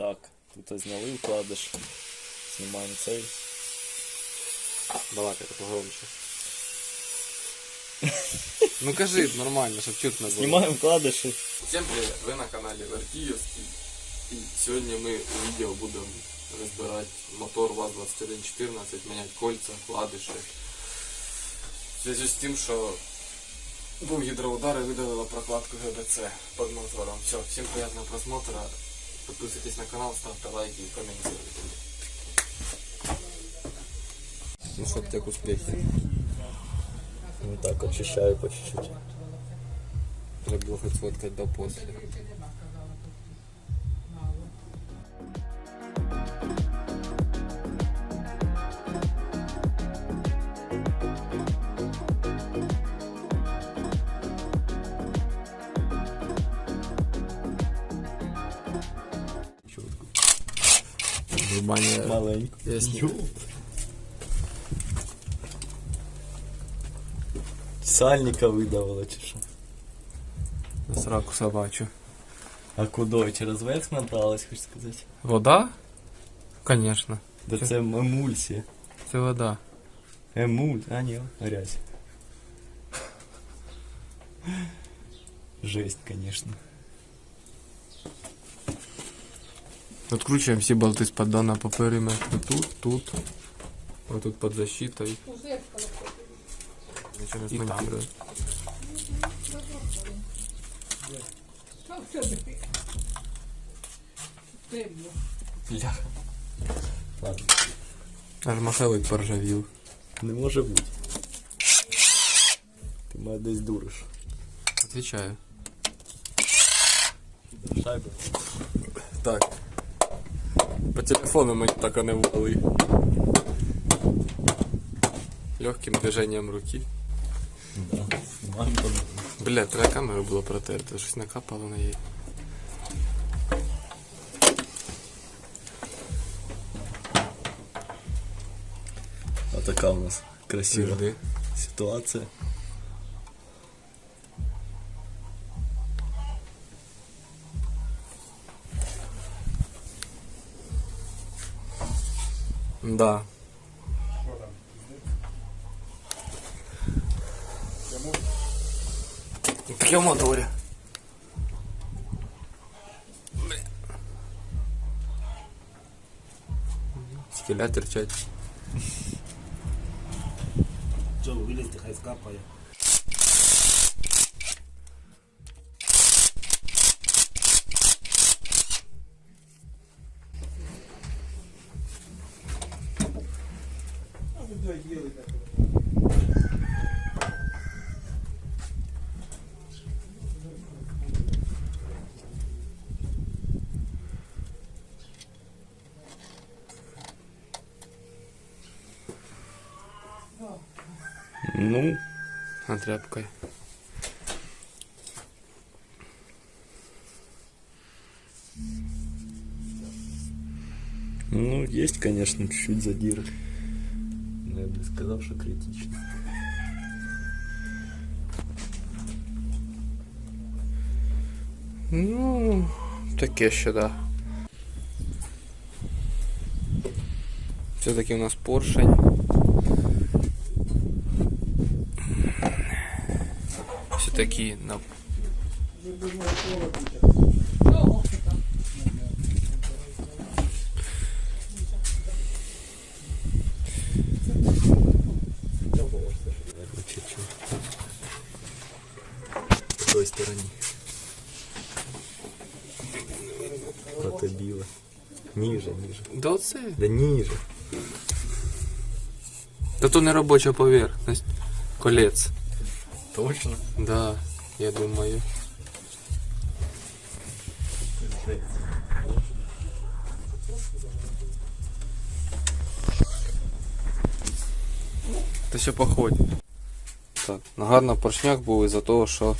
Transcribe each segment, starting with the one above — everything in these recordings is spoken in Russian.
Так, тут зняли вкладиш. Знімаємо цей. Балакайте погромче. Ну кажи нормально, щоб чутно було. Знімаємо вкладиші. Всем привет! Ви на каналі Вертіївський. І сьогодні ми у відео будемо розбирати мотор ВАЗ-2114, міняти кольця, вкладиші. В зв'язку з тим, що був гідроудар і видалила прокладку ГБЦ під мотором. Все, всім приятного просмотра. Підписуйтесь на канал, ставте лайки і коментуйте. Ну що, як успіхи? Ну так, очищаю по чуть-чуть. Треба було хоч сфоткати до после. Я сниму. Сальника видавила чи що? Сраку собачу. А куди? Через верх набралась, хочеш сказати? Вода? Конечно. Да це емульсія. Це вода. Емуль, а ні, грязь. Жесть, конечно. Откручиваем все болты с поддона по периметру. Тут, тут. Вот тут под защитой. Не смонтируем. Бля. Ладно. Аж маховик поржавів. Не може бути. Ти мене десь дуриш. Отвечаю. Шайба. Так. По телефону мы так и не ввали. Легким движением руки. Да. Мам там. Бля, треба камеру було протерти, щось накапало на її. А така у нас красива Завжди. ситуація. Да. Так я в моторі. Бля. Скеля терчать. Джо, вилізти, хай скапає. Ну, А тряпкой. ну, есть, конечно, чуть-чуть задирок. Сказал, что критично. Ну, таке ще, да. Все-таки у нас поршень. Все-таки на той стороны. Протобило. Ниже, ниже. Да оце. Да ниже. Та то не робоча поверхність. Колець. Точно? Да, я думаю. Та все походить. Так, нагар на поршнях був із-за того, що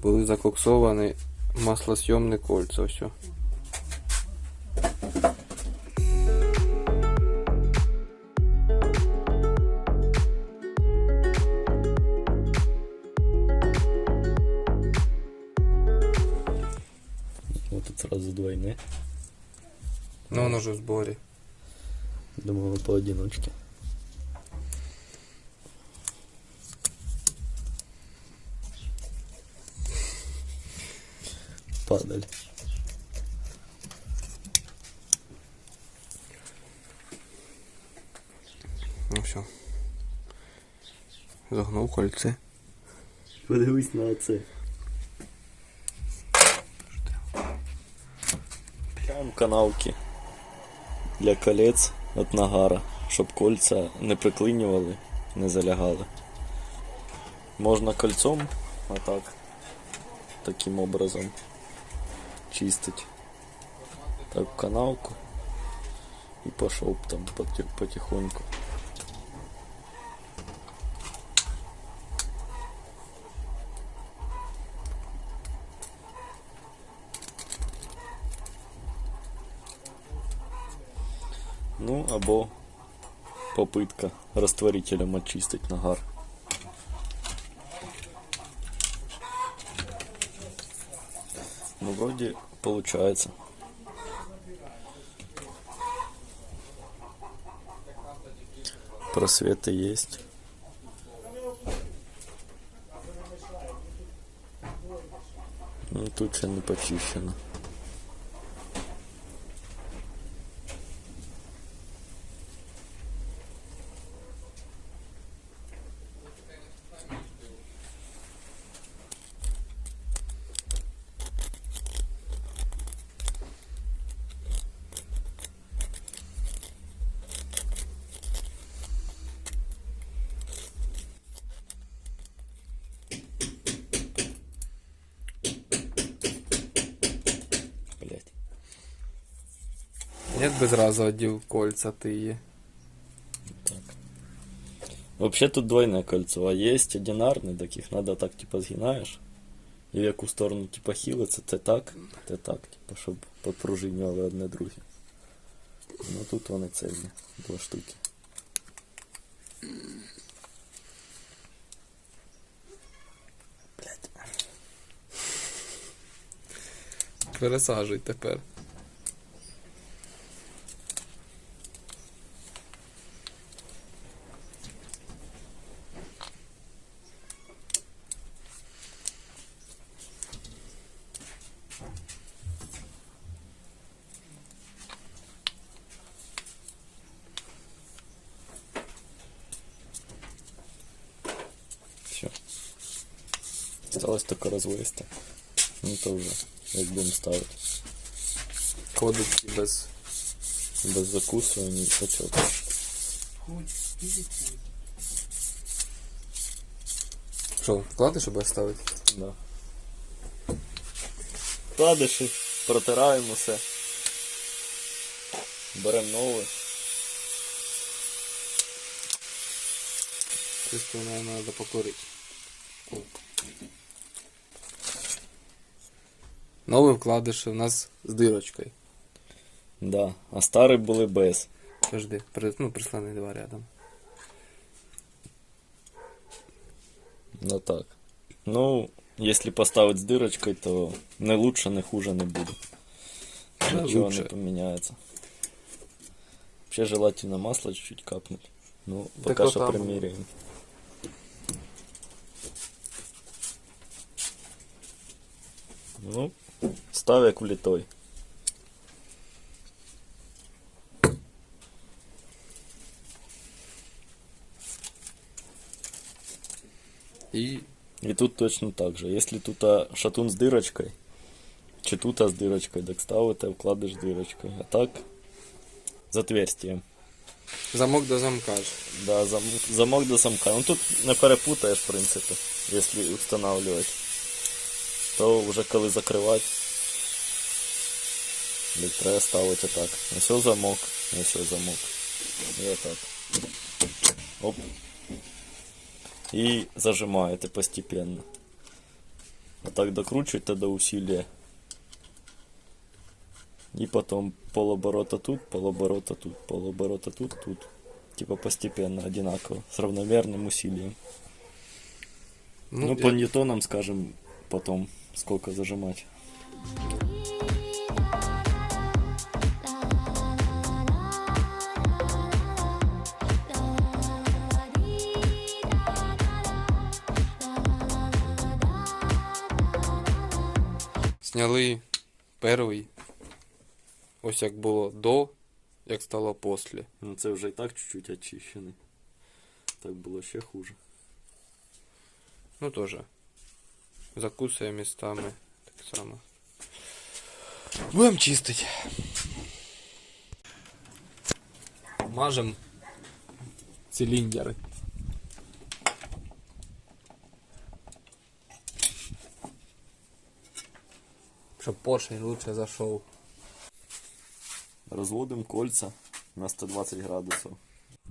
були закоксовані маслосйомні кольця. Все. Вот тут сразу двойные. Ну воно ж у зборі. Думали поодиночке. Падаль. Ну все. Загнув кольце. Подивись на оце. Прям канавки для колець від нагара, щоб кольця не приклинювали, не залягали. Можна кольцом, а так, таким образом чистить. Так в канавку і пішов там поти- потихоньку. Ну, або попытка растворителем очистить нагар. Ну, вроде получается. Просветы есть. Ну, тут ще не почищено. Блять. Як би зразу одів кольца ти її. Вообще тут двойное кольцо, а есть одинарные, таких надо так типа сгинаешь. І в яку сторону типа хилиться, це так, це так, типа, щоб подпружинювали одне друге. Ну тут вони цельні, два штуки. Блять. Пересаджуй тепер. Осталось только розвести. Ну то вже, як будемо ставити. Кодики без. Без закусування і початку. Що, вкладиш, щоб ставити? Да. Кладиші, протираємо все. Беремо нове. Чисто, наверное, надо покурити. Новий вкладиш у нас з дирочкою. Да. А старі були без. Подожди, при, ну, прислони два рядом. Ну так. Ну, якщо поставити з дирочкою, то не лучше, не хуже не буде. Да, Нічого лучше. не поміняється. Вообще желательно масло чуть-чуть капнуть. Ну, Так пока вот что там- примеряем. Ну, став як влітой. І И тут точно так же. Если тут а, шатун с дырочкой, чи тут а с дырочкой, так ставите, вкладиш дырочкой. А так з отверстием. замок до замка ж. Да, замок, замок до замка. Ну тут не перепутаєш, в принципі, якщо встановлювати. То вже коли закривати, блядь, треба ставити так. Ось ось замок, ось ось замок. І отак. Оп. І зажимаєте постепенно. Отак докручуєте до усилия. И потом полоборота тут, полоборота тут, полоборота тут, тут. Типа постепенно, одинаково, с равномерным усилием. Ну, я- по ньютонам скажем потом сколько зажимать. Сняли перший. Ось як було до, як стало после Ну це вже і так чуть-чуть очищений. Так було ще хуже. Ну тоже. Закусує містами. Так само. Будемо чистити. Мажем циліндри. Щоб поршень лучше зайшов. Розводимо кольця на 120 градусів.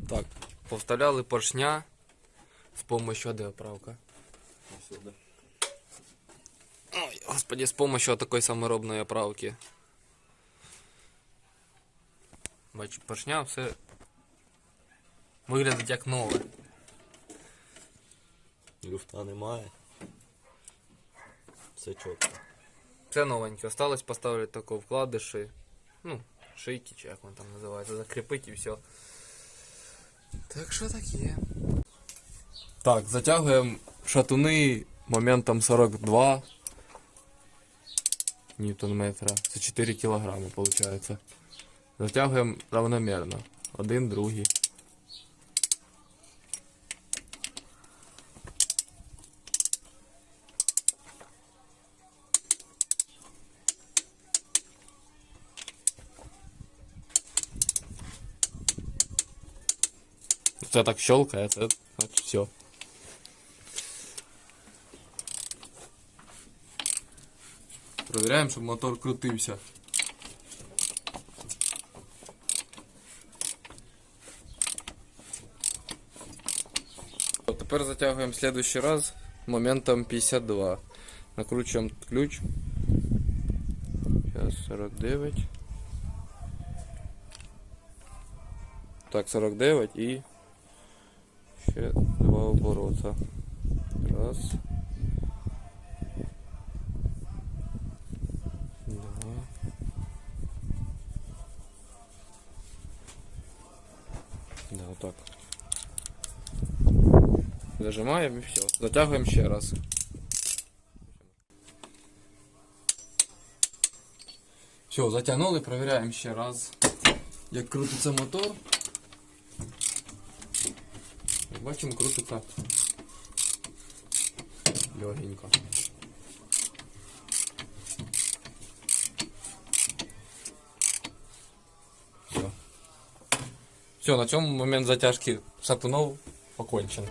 Так, повставляли поршня з помощью де оправка. Сюди. Ой, господи, с помощью такой саморобної оправки. Бачу, поршня все виглядить як нове. Люфта немає. Все чітко. Все новеньке. Осталось поставити таку вкладиші. Ну, шийки, чи як воно там називається, закріпити і все. Так що таке. Так, затягуємо шатуни моментом 42 ньютон метра. Це 4 кілограми, виходить. Затягуємо равномірно. Один, другий. Це так щелкає, це значить все. Провіряємо, щоб мотор крутився. Тепер затягуємо следующий раз моментом 52. Накручуємо ключ. Сейчас 49. Так, 49 і ще два оборота. Раз. Зажимаємо і все. Затягуємо ще раз. Все, затягнули, перевіряємо ще раз. Як крутиться мотор. Як Бачимо, крутиться легенько. Все. Все, на цьому момент затяжки шатунов окончен.